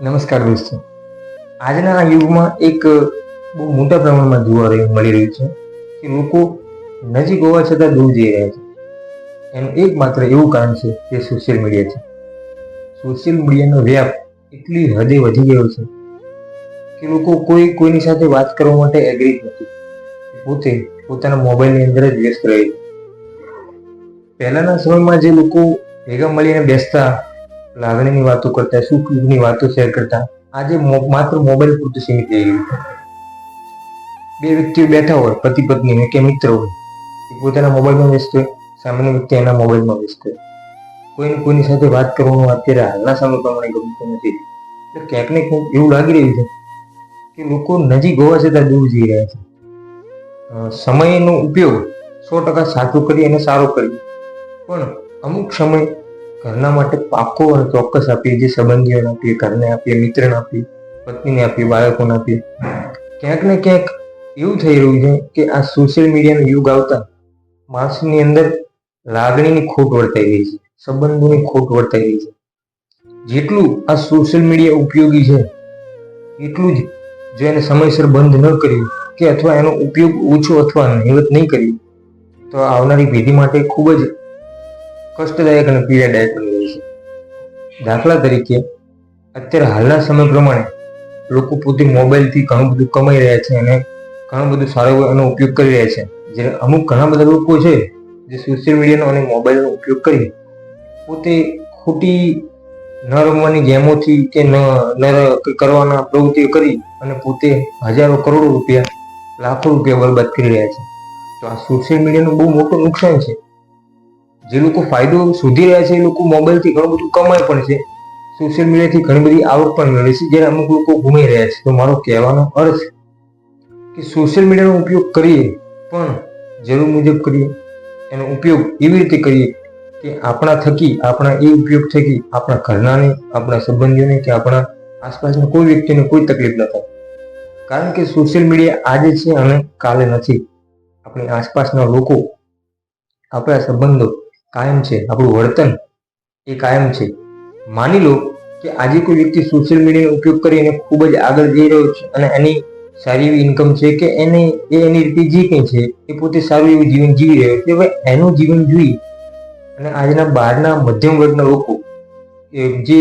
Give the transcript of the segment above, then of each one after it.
નમસ્કાર દોસ્તો. આજના યુગમાં એક બહુ મોટા પ્રમાણમાં જોવા રહ્યું મળી રહ્યું છે કે લોકો નજીક હોવા છતાં દૂર જઈ રહ્યા છે. એનું એકમાત્ર એવું કારણ છે કે સોશિયલ મીડિયા છે. સોશિયલ મીડિયાનો વ્યાપ એટલી હદે વધી ગયો છે કે લોકો કોઈ કોઈની સાથે વાત કરવા માટે એગ્રી નથી. પોતે પોતાના મોબાઈલની અંદર જ વ્યસ્ત રહે છે. પહેલાના સમયમાં જે લોકો ભેગા મળીને બેસતા લાગણીની વાતો કરતા સુખ દુઃખની વાતો શેર કરતા. આજે માત્ર મોબાઈલ પૂરતું સીમિત થઈ ગયું બે વ્યક્તિઓ બેઠા હોય પતિ પત્ની કે મિત્ર હોય, એ પોતાના મોબાઈલમાં વ્યસ્ત હોય, સામાન્ય વ્યક્તિ એના મોબાઈલમાં વ્યસ્ત હોય. કોઈને કોઈની સાથે વાત કરવાનું અત્યારે હાલના સમય પ્રમાણે ગમતું નથી. એટલે ક્યાંક ને ક્યાંક એવું લાગી રહ્યું છે કે લોકો નજીક હોવા છતાં દૂર જઈ રહ્યા છે. સમયનો ઉપયોગ સો ટકા સાચો કરી અને સારો કરી. પણ અમુક સમય ઘરના માટે પાકો અને ચોક્કસ આપીએ, જે સંબંધીઓને આપીએ, ઘરને આપીએ, મિત્રને આપીએ, પત્નીને આપીએ, બાળકોને આપીએ. ક્યાંક ને ક્યાંક એવું થઈ રહ્યું છે કે આ સોશિયલ મીડિયાનો યુગ આવતા માણસની અંદર લાગણીની ખોટ વર્તાઈ રહી છે, સંબંધોની ખોટ વર્તાઈ રહી છે. જેટલું આ સોશિયલ મીડિયા ઉપયોગી છે, એટલું જ જો એને સમયસર બંધ ન કર્યું કે અથવા એનો ઉપયોગ ઓછો અથવા નહીવત નહીં કર્યું, તો આવનારી પેઢી માટે ખૂબ જ કષ્ટદાયક અને પીડાદાયક બની રહી છે. દાખલા તરીકે, અત્યારે હાલના સમય પ્રમાણે લોકો પોતે મોબાઈલથી ઘણું બધું કમાઈ રહ્યા છે અને ઘણું બધું સારો એનો ઉપયોગ કરી રહ્યા છે. જ્યારે અમુક ઘણા બધા લોકો છે, જે સોશિયલ મીડિયાનો અને મોબાઈલનો ઉપયોગ કરી પોતે ખોટી ન રમવાની ગેમોથી કે ન કરવાના પ્રવૃત્તિઓ કરી અને પોતે હજારો કરોડો રૂપિયા લાખો રૂપિયા બરબાદ કરી રહ્યા છે. તો આ સોશિયલ મીડિયાનું બહુ મોટું નુકસાન છે. જે લોકો ફાયદો શોધી રહ્યા છે, એ લોકો મોબાઈલથી ઘણું બધું કમાય પણ છે. સોશિયલ મીડિયાથી ઘણી બધી આવક પણ મેળવે છે જ્યારે અમુક લોકો ગુમાઈ રહ્યા છે. તો મારો કહેવાનો અર્થ કે સોશિયલ મીડિયાનો ઉપયોગ કરીએ પણ જરૂર મુજબ કરીએ, એનો ઉપયોગ એવી રીતે કરીએ કે આપણા થકી, આપણા એ ઉપયોગ થકી આપણા ઘરનાને, આપણા સંબંધીઓને કે આપણા આસપાસના કોઈ વ્યક્તિને કોઈ તકલીફ ન થાય. કારણ કે સોશિયલ મીડિયા આજે છે અને કાલે નથી. આપણી આસપાસના લોકો, આપણા સંબંધો કાયમ છે, આપણું વર્તન એ કાયમ છે. માની લો કે આજે કોઈ વ્યક્તિ સોશિયલ મીડિયાનો ઉપયોગ કરીને ખૂબ જ આગળ જઈ રહ્યો છે અને એની સારી એવી ઇન્કમ છે કે એને, એ એની રીતે જે કંઈ છે, એ પોતે સારું એવું જીવન જીવી રહ્યો છે. હવે એનું જીવન જોઈ અને આજના બહારના મધ્યમ વર્ગના લોકો જે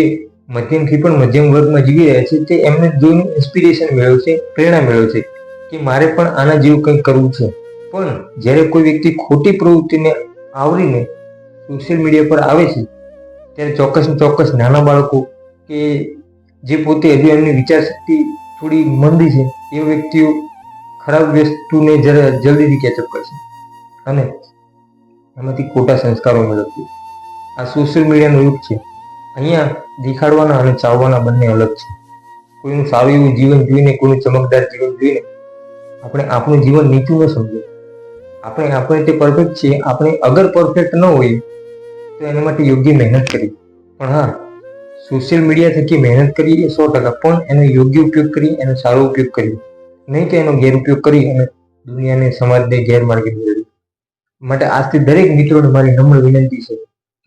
મધ્યમથી પણ મધ્યમ વર્ગમાં જીવી રહ્યા છે, તે એમને જોઈને ઇન્સ્પિરેશન મેળવે છે, પ્રેરણા મેળવે છે કે મારે પણ આના જેવું કંઈક કરવું છે. પણ જ્યારે કોઈ વ્યક્તિ ખોટી પ્રવૃત્તિને આવરીને સોશિયલ મીડિયા પર આવે છે, ત્યારે ચોક્કસ ચોક્કસ નાના બાળકો કે જે પોતે હજુ એમની વિચાર શક્તિ થોડી મંદી છે, એ વ્યક્તિઓ ખરાબ વસ્તુને જરા જલ્દીથી કેચઅપ કરશે. અને એમાંથી ખોટા સંસ્કારો મેળવશે. આ સોશિયલ મીડિયાનો યુગ છે. અહીંયા દેખાડવાના અને ચાવવાના બંને અલગ છે. કોઈનું સારું એવું જીવન જોઈને, કોઈનું ચમકદાર જીવન જોઈને આપણે આપણું જીવન નીચું ન સમજીએ. આપણે આપણે તે પરફેક્ટ છીએ. આપણે અગર પરફેક્ટ ન હોઈએ તો એના માટે યોગ્ય મહેનત કરી. પણ હા સોશિયલ મીડિયા થકી મહેનત કરીએ એ સો ટકા, પણ એનો યોગ્ય ઉપયોગ કરી, એનો સારો ઉપયોગ કરી. નહીં કે એનો ગેરઉપયોગ કરી અને દુનિયાને સમાજને ગેરમાર્ગે દોરી માટે આજથી દરેક મિત્રોને મારી નમ્ર વિનંતી છે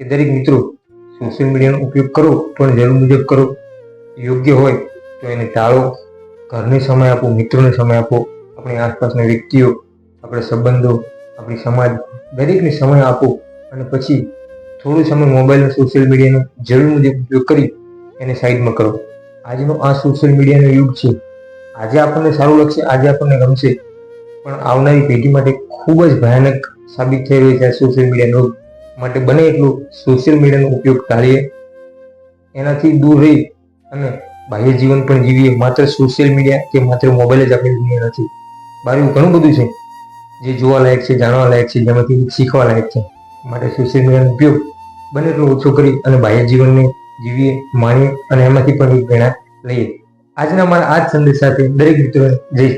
કે દરેક મિત્રો સોશિયલ મીડિયાનો ઉપયોગ કરો, પણ જરૂર મુજબ કરો. યોગ્ય હોય તો એને ટાળો. ઘરને સમય આપો, મિત્રોને સમય આપો. આપણી આસપાસના વ્યક્તિઓ, આપણા સંબંધો, આપણી સમાજ, દરેકને સમય આપો. અને પછી થોડો સમય મોબાઈલ સોશિયલ મીડિયાનો જરૂર મુજબ ઉપયોગ કરી એને સાઈડમાં કરો. આજનો આ સોશિયલ મીડિયાનો યુગ છે. આજે આપણને સારું લાગશે, આજે આપણને ગમશે. પણ આવનારી પેઢી માટે ખૂબ જ ભયાનક સાબિત થઈ રહ્યું છે આ સોશિયલ મીડિયાનો માટે બને એટલું સોશિયલ મીડિયાનો ઉપયોગ ટાળીએ. એનાથી દૂર રહી અને બાહ્ય જીવન પણ જીવીએ. માત્ર સોશિયલ મીડિયા કે માત્ર મોબાઈલ જ આપણી દુનિયા નથી બહાર ઘણું બધું છે. જે જોવા લાયક છે જાણવા લાયક છે, જેમાંથી શીખવા લાયક છે. માટે સોશિયલ મીડિયાનો ઉપયોગ બને એટલો ઓછું કરી અને બાહ્ય જીવનને જીવીએ માણીએ અને એમાંથી પણ એક પ્રેરણા લઈએ. આજના મારા આ જ સંદેશ સાથે દરેક મિત્રોને જય